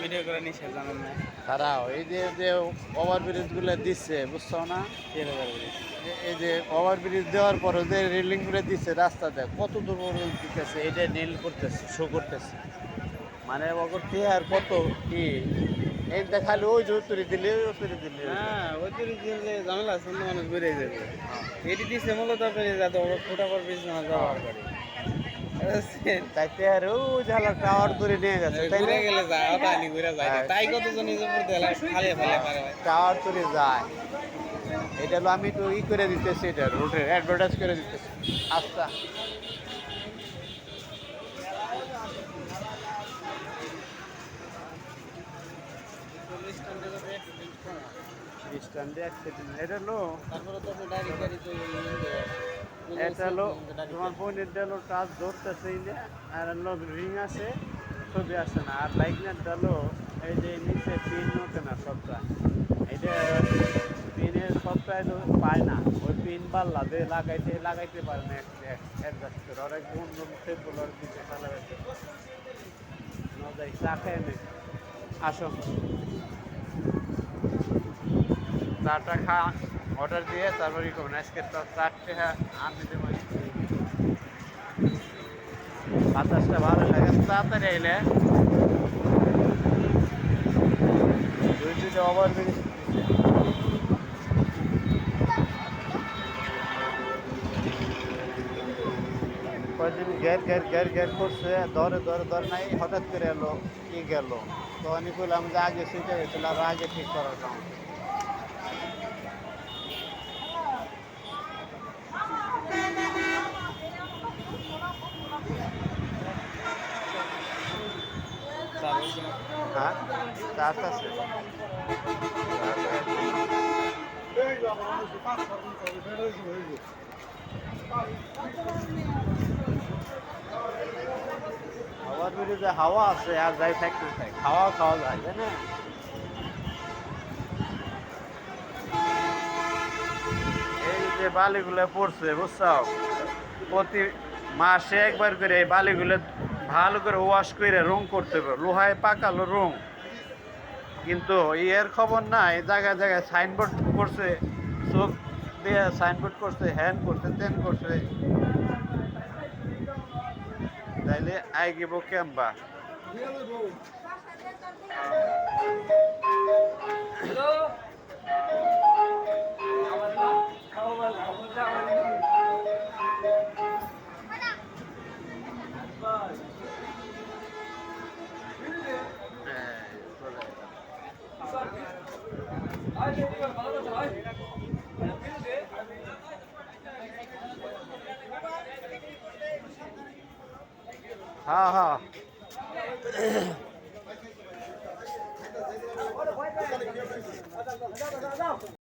Video করে নিষেধ জানেন না। তারাও এই যে যে ওভার ব্রিজগুলো দিচ্ছে বুঝছ না এই যে ওভার ব্রিজ দেওয়ার পরে যে রেলিংগুলো দিচ্ছে রাস্তাতে কত দূর পর্যন্ত দিতেছে এটা নীল করতেছে শো করতেছে। মানে ওগর আর কত কি? এইটা খালি ওই যে উত্তরে দিলে ওই উত্তরে দিলে। হ্যাঁ ওই তো দিলে ঝামেলা আছে মানুষ বেড়ে যাবে। এটি দিচ্ছে মূলত যাতে ওরা ফোটা পর বেশি না ব্যবহার করে তাইতে আর ওই জ্বালা টাওয়ার ধরে নিয়ে গেছে তাই ঘুরে না? গেলে যায় ওটা ঘুরে যায়। না। তাই কতজন নিজে পড়তে এলা খালে ফেলে পারে টাওয়ার ধরে যায়। এটা হলো আমি তো ই করে দিতেছি এটা রোডে অ্যাডভার্টাইজ করে দিতেছি। আচ্ছা। স্ট্যান্ডে অ্যাক্সিডেন্ট এটা হলো তারপরে তো ডাইরেক্ট গাড়ি তো এটা হলো তোমার বোনের হলো টাচ ধরতেছে যে, আর হলো রিং আছে, ছবি আসে না, আর লাইটনারটা হলো এই যে নিচে পিন ওঠে না সবটা। এটা পিনের সবটাই তো পায় না, ওই পিন পাল্লা দিয়ে লাগাইতে লাগাইতে পারে না অ্যাডজাস্ট করে। আর এক অন্য সেগুলো দিতে ফেলা গেছে নজাই চা খায় নে। আসো। চাটা খা। অর্ডার দিয়ে তারপরে করবেন আজকে তো চারটে হ্যাঁ আমি দেবো বাতাসটা ভালো লাগে তাড়াতাড়ি এলে দুই দুটো ওভার ব্রিজ কয়েকদিন গ্যার গ্যার গ্যার গ্যার করছে দরে দরে দরে নাই, হঠাৎ করে এলো, কি গেল? তো আমি বললাম যে আগে সুইটা গেছিল আর আগে ঠিক করার কারণ। হ্যাঁ? চার্জ আছে। হাওয়া আছে, আর যাই ফ্যাক্টরি থাকে। খাওয়া খাওয়া যায়, তাই না? এই যে বালিগুলো পড়ছে বুঝছ প্রতি মাসে একবার করে এই বালিগুলো ভালো করে ওয়াশ করে রং করতে হবে। লোহায় পাকালো রং। কিন্তু এর খবর না এই জায়গায় জায়গায় সাইনবোর্ড করছে, চোখ দিয়ে সাইনবোর্ড করছে হ্যান্ড করছে তেন করছে। তাইলে আই গিব ক্যাম্বা হ্যাঁ হ্যাঁ